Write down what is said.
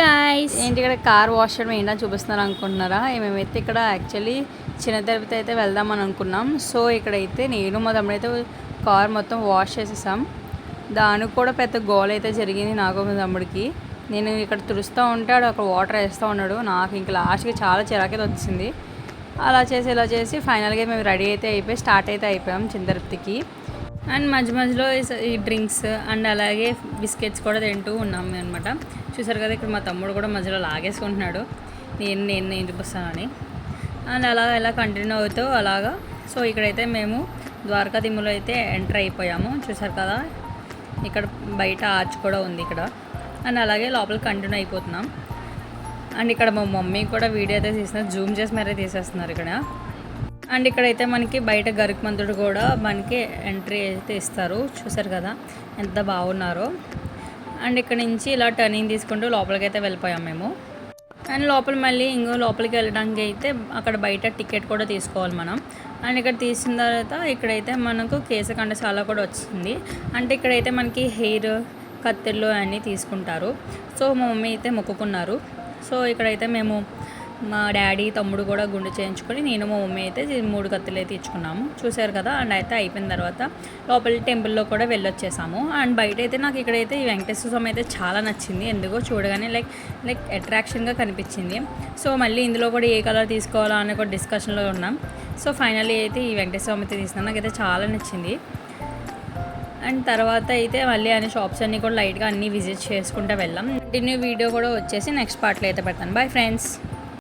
Guys ఏంటి ఇక్కడ car wash చేయడం ఏంటని చూపిస్తున్నారు అనుకుంటున్నారా? మేమైతే ఇక్కడ యాక్చువల్లీ చిన్న తిరుపతి అయితే వెళ్దామని అనుకున్నాం. సో ఇక్కడైతే నేను మా తమ్ముడు అయితే కార్ మొత్తం వాష్ చేసేసాం. దానికి కూడా పెద్ద గోల్ అయితే జరిగింది నాకు మా తమ్ముడికి. నేను ఇక్కడ తుడుస్తూ ఉంటే ఆడు అక్కడ వాటర్ వేస్తూ ఉన్నాడు. నాకు ఇంకా లాస్ట్కి చాలా చిరాకైతే వచ్చింది అలా చేసి ఇలా చేసి ఫైనల్గా మేము రెడీ అయితే అయిపోయి స్టార్ట్ అయితే అయిపోయాం చిన్న తిరుపతికి అండ్ మధ్య మధ్యలో ఈ- ఈ డ్రింక్స్ అండ్ అలాగే బిస్కెట్స్ కూడా తింటూ ఉన్నాం అనమాట చూసారు కదా ఇక్కడ మా తమ్ముడు కూడా మధ్యలో లాగేసుకుంటున్నాడు. నేను నేను నేను చూపిస్తానని. అండ్ అలా ఇలా కంటిన్యూ అవుతూ అలాగా. సో ఇక్కడైతే మేము ద్వారకా దిమ్ములో అయితే ఎంటర్ అయిపోయాము. చూసారు కదా ఇక్కడ బయట ఆర్చ్ కూడా ఉంది ఇక్కడ. అండ్ అలాగే లోపల కంటిన్యూ అయిపోతున్నాం. అండ్ ఇక్కడ మా మమ్మీ కూడా వీడియో అయితే తీస్తున్నారు. జూమ్ చేసి మరీ తీసేస్తున్నారు ఇక్కడ. అండ్ ఇక్కడైతే మనకి బయట గరుకు మందుడు కూడా మనకి ఎంట్రీ అయితే ఇస్తారు. చూసారు కదా? ఎంత బాగున్నారో. అండ్ ఇక్కడ నుంచి ఇలా టర్నింగ్ తీసుకుంటూ లోపలికి అయితే వెళ్ళిపోయాం మేము. అండ్ లోపల మళ్ళీ ఇంకో లోపలికి వెళ్ళడానికి అయితే అక్కడ బయట టికెట్ కూడా తీసుకోవాలి మనం. అండ్ ఇక్కడ తీసిన తర్వాత ఇక్కడైతే మనకు కేశకంఠశాల కూడా వచ్చింది. అంటే ఇక్కడైతే మనకి హెయిర్ కత్తెర్లు అన్నీ తీసుకుంటారు. సో మా మమ్మీ అయితే మొక్కుకున్నారు. సో ఇక్కడైతే మేము మా డాడీ తమ్ముడు కూడా గుండు చేయించుకొని నేను మా మమ్మీ అయితే మూడు కత్తులు అయితే ఇచ్చుకున్నాము. చూశారు కదా అండ్ అయితే అయిపోయిన తర్వాత లోపల టెంపుల్లో కూడా వెళ్ళొచ్చేసాము. అండ్ బయట అయితే నాకు ఇక్కడైతే ఈ వెంకటేశ్వర స్వామి అయితే చాలా నచ్చింది. ఎందుకో చూడగానే లైక్ లైక్ అట్రాక్షన్గా కనిపించింది. సో మళ్ళీ ఇందులో కూడా ఏ కలర్ తీసుకోవాలా అనే ఒక డిస్కషన్లో ఉన్నాం. సో ఫైనల్లీ అయితే ఈ వెంకటేశ్వర స్వామి అయితే తీసినా నాకైతే చాలా నచ్చింది. అండ్ తర్వాత అయితే మళ్ళీ అన్ని షాప్స్ అన్నీ కూడా లైట్గా అన్నీ విజిట్ చేసుకుంటూ వెళ్ళాం. కంటిన్యూ వీడియో కూడా వచ్చేసి నెక్స్ట్ పార్ట్లో అయితే పెడతాను. Bye friends